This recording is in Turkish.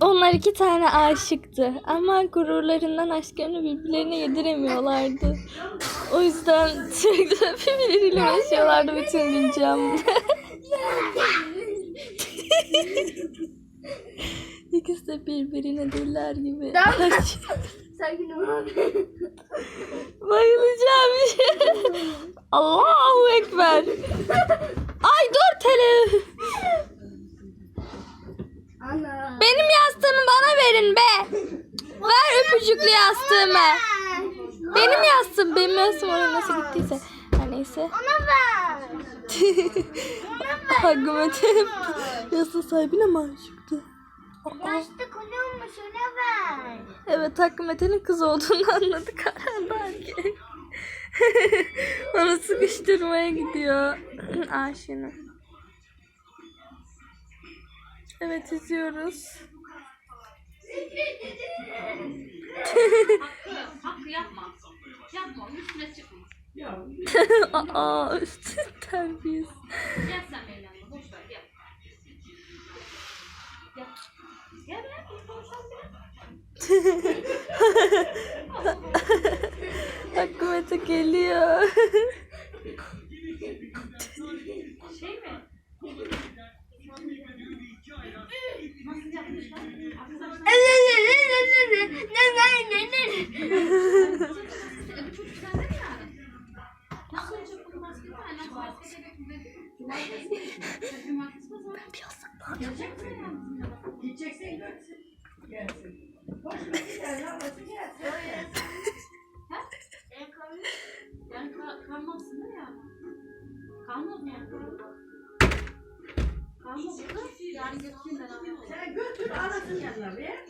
Onlar iki tane aşıktı ama gururlarından aşklarını birbirlerine yediremiyorlardı. O yüzden sürekli birbirleriyle uğraşıyorlardı bütün gün camda. İkisi de birbirine diller gibi. Sakin ol. Bayılacağım. Allahu Ekber. Ay dur tele. Ana. Benim yastığımı bana verin be. Ver öpücüklü yastığımı. Benim yastığım, benim yastığım oraya nasıl gittiyse. Her neyse. Ona ver. Hakkım ötep. Yastığı sahibine? Aa, Yaşlı konuğumuş ona ver. Evet Hakkı Mete'nin kız olduğunu anladık herhalde. Onu sıkıştırmaya gidiyor. Aşina. Evet izliyoruz. Hakkı yapma. Yapma onun üstüne çıkma. Aa üstü terbiyesiz. Gel sen benim yanıma. Boş ver gel. Gel. Gel iyi konuşalım. Hakkı Mete geliyor. Şey mi? Sen götür anasının yanına be.